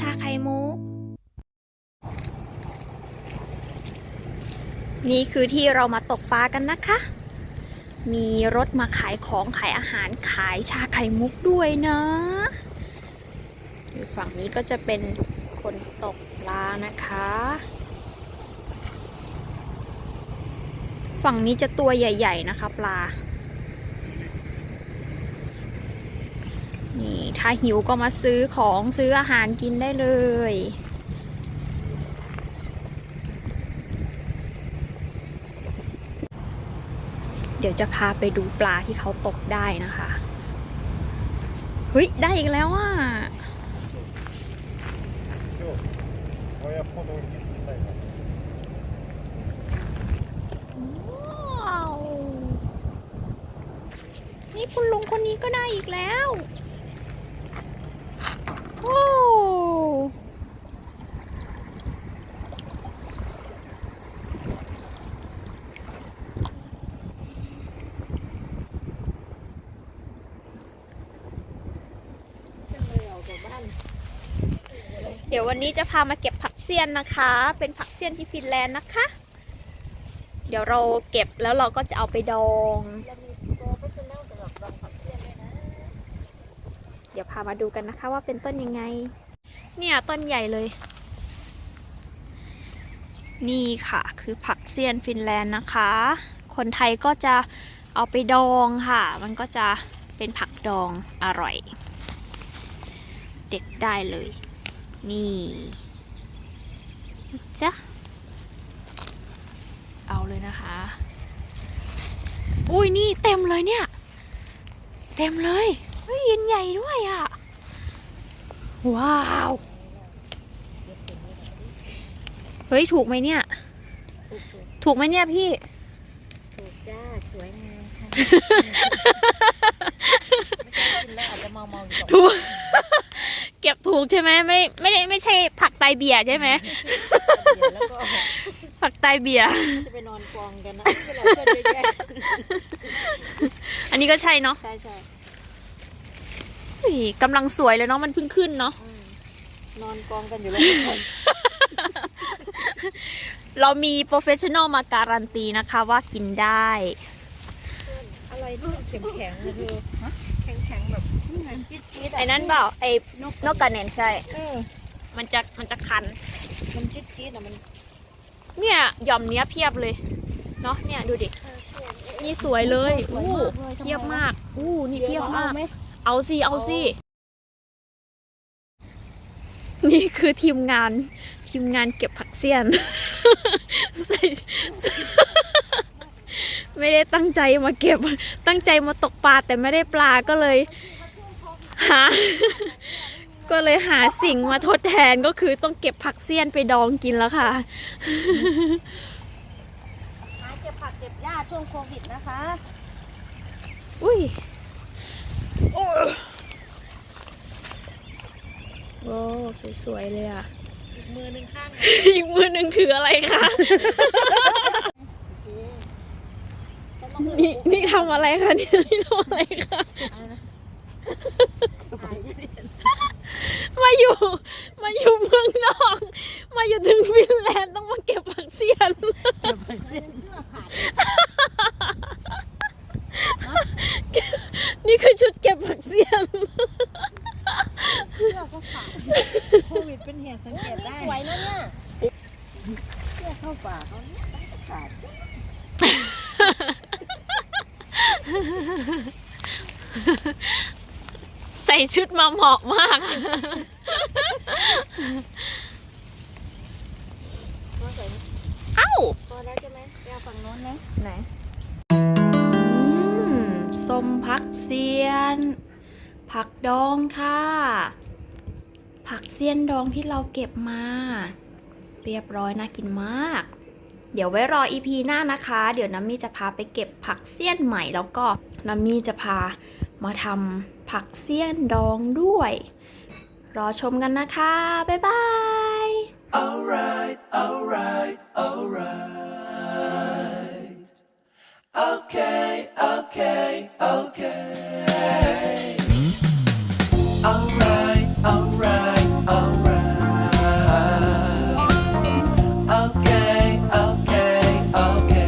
ชาไข่มุก นี่คือที่เรามาตกปลากันนะคะ มีรถมาขายของขายอาหารขายชาไข่มุกด้วยนะอยู่ฝั่งนี้ก็จะเป็นคนตกปลานะคะ ฝั่งนี้จะตัวใหญ่ ๆ นะคะปลา นี่ถ้าหิวก็มาซื้อของซื้ออาหารกินได้เลย เดี๋ยวจะพาไปดูปลาที่เขาตกได้นะคะเฮ้ยได้อีกแล้วอะนี่คุณลุงคนนี้ก็ได้อีกแล้ว เดี๋ยววันนี้จะพามาเก็บผักเสี้ยนนะคะ เป็นผักเสี้ยนที่ฟินแลนด์นะคะ เดี๋ยวเราเก็บแล้วเราก็จะเอาไปดองเดี๋ยวพามาดูกันนะคะว่าเป็นต้นยังไง เนี่ยต้นใหญ่เลย นี่ค่ะคือผักเซียนฟินแลนด์นะคะ คนไทยก็จะเอาไปดองค่ะ มันก็จะเป็นผักดองอร่อย เด็ดได้เลย นี่จ้ะเอาเลยนะคะ อุ้ยนี่เต็มเลยเนี่ย เต็มเลยเฮ้ยยินใหญ่ด้วยอะ่ะ ว้าว เฮ้ย ถูกไหมเนี่ย ถูกถูกถูกไหมเนี่ยพี่ ถูกจ้า สวยงามค่ะ เบียร์ใช่ไหมเดี๋ยวแล้วก็ผักไตเบียร์จะไปนอนกองกันนะไม่เป็นไรเพื่อนเยอะแยะอันนี้ก็ใช่เนาะใช่ใช่เฮ้ยกำลังสวยเลยเนาะมันเพิ่งขึ้นเนาะอืมนอนกองกันอยู่แล้วทุกคนเรามีโปรเฟชชั่นอลมาการันตีนะคะว่ากินได้ อะไรที่มันแข็งแข็งๆนะเธอแข็งแข็งๆแบบนี่ไงจี๊ดจี๊ดๆะไอ้นั่นเปล่าไอ้นกกระเนนใช่เออ มันจะมันจะคัน มันจี๊ดจี๊ดๆอะมันเนี่ยหย่อมเนี้ยเพียบเลยเนาะเนี่ยดูดินี่สวยเลยสวยอู้มากเลยเพียบมากอู้นี่เพียบมากไหมเอาสิเอาสิเอานี่คือทีมงานทีมงานเก็บผักเสี้ยนใส่ไม่ได้ตั้งใจมาเก็บ ตั้งใจมาตกปลาแต่ไม่ได้ปลาก็เลย หา ก็เลยหาสิ่งมาทดแทนก็คือต้องเก็บผักเสี้ยนไปดองกินแล้วค่ะ หาเก็บผักเก็บหญ้าช่วงโควิดนะคะ อุ้ยโอ้โอ้สวยๆเลยอะ อีกมือหนึ่งข้างนะอีกมือหนึ่งถืออะไรคะโอเคฉันต้องนี่นี่ทำอะไรคะ นี่นี่ทำอะไรคะอะไรนะหายเสีย มาอยู่มาอยู่เมืองนอก มาอยู่ถึงฟินแลนด์ต้องมาเก็บผักเสียนเก็บผักเสี้ยนเสื้อขาดนี่คือชุดเก็บผักเสียน เสื้อก็ขาดโควิดเป็นเหตุสังเกตได้สวยนะเนี่ยเสื้อเข้าป่าเขาเนี่ยขาด ส่ชุดมาเหมาะมากพอใส่เอ้า พอแล้วใช่ไหมไปเอาฝั่งโน้นไหมไหนส้มผักเสียน ผักดองค่ะ ผักเสียนดองที่เราเก็บมา เรียบร้อยน่ากินมาก เดี๋ยวไว้รออีพีหน้านะคะ เดี๋ยวน้ำมี่จะพาไปเก็บผักเสี้ยนใหม่แล้วก็น้ำมี่จะพา มาทำผักเสี้ยนดองด้วย รอชมกันนะคะ บ๊ายบาย